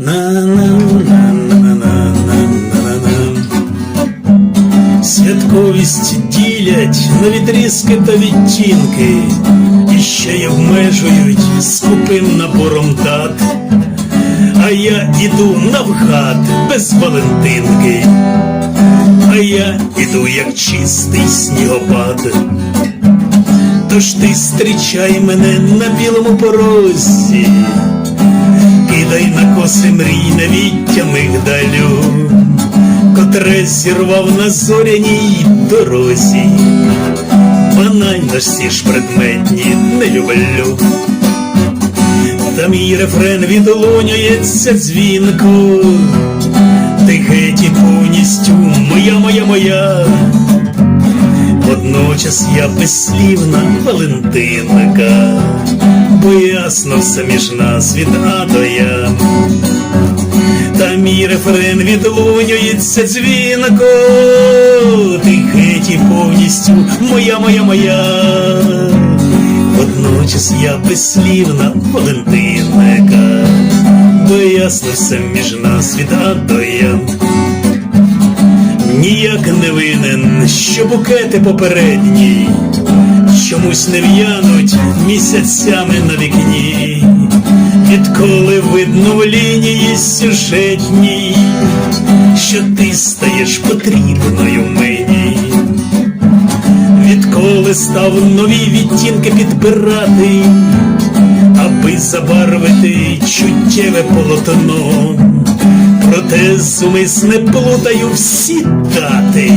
На-на-на-на-на-на-на-на. Святковість ділять на відрізки та відтінки, і ще й обмежують скупим набором дат. А я іду навгад без Валентинки, а я іду як чистий снігопад. Тож ти зустрічай мене на білому порозі, на коси мрій навіття мигдалю, котре зірвав на зоряній дорозі. Банально всі ж предметні не люблю. Та мій рефрен відлунюється дзвінко, ти геть повністю моя, моя, моя. Водночас я безслівна Валентинка, бо ясно все між нас від А до Я. Та мій рефрен відлунюється дзвінко, ти геть і повністю моя, моя, моя. Водночас я безслівна Валентинка, бо ясно все між нас від А до Я. Ніяк не винен, що букети попередні чомусь не в'януть місяцями на вікні, відколи видно в лінії сюжетній, що ти стаєш потрібною мені, відколи став нові відтінки підбирати, аби забарвити чуттєве полотно. Проте зумисне плутаю всі дати,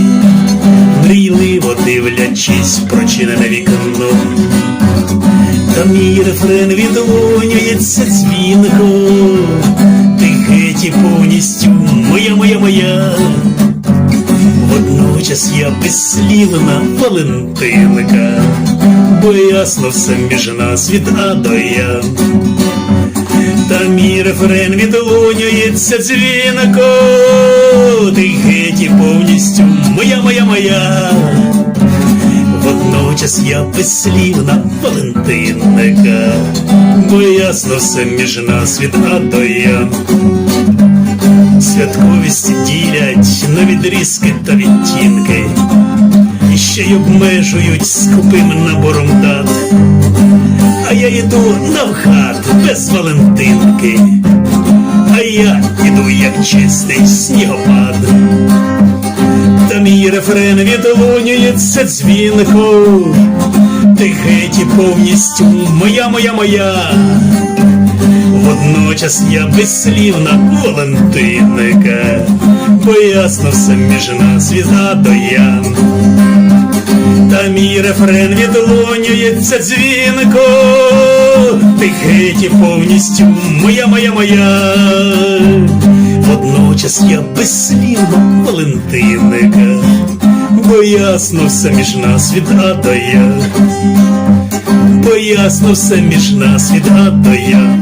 мрійливо дивлячись прочинене вікно. Та мій рефрен відлунюється дзвінко, ти повністю моя, моя, моя. Водночас я безслівна Валентинка, бо ясно все між нас від А до Я. Та мій рефрен відлунюється дзвінко, ти геть і повністю моя, моя, моя. Водночас я безслівна Валентинка, бо ясно все між нас від А до Я. Святковість ділять на відрізки та відтінки, ще й обмежують скупим набором дат. А я йду навхат без Валентинки, а я іду як чистий снігопад. Та мій рефрен відлунюється дзвінко, ти геть і повністю моя, моя, моя. Водночас я безслівна Валентинка, бо ясно все між нас від до Я. Мій рефрен відлунюється дзвінко, ти геть і повністю моя, моя, моя. Водночас я безслівна Валентинка, бо ясно все між нас від А до Я. Бо ясно все між нас від А до Я.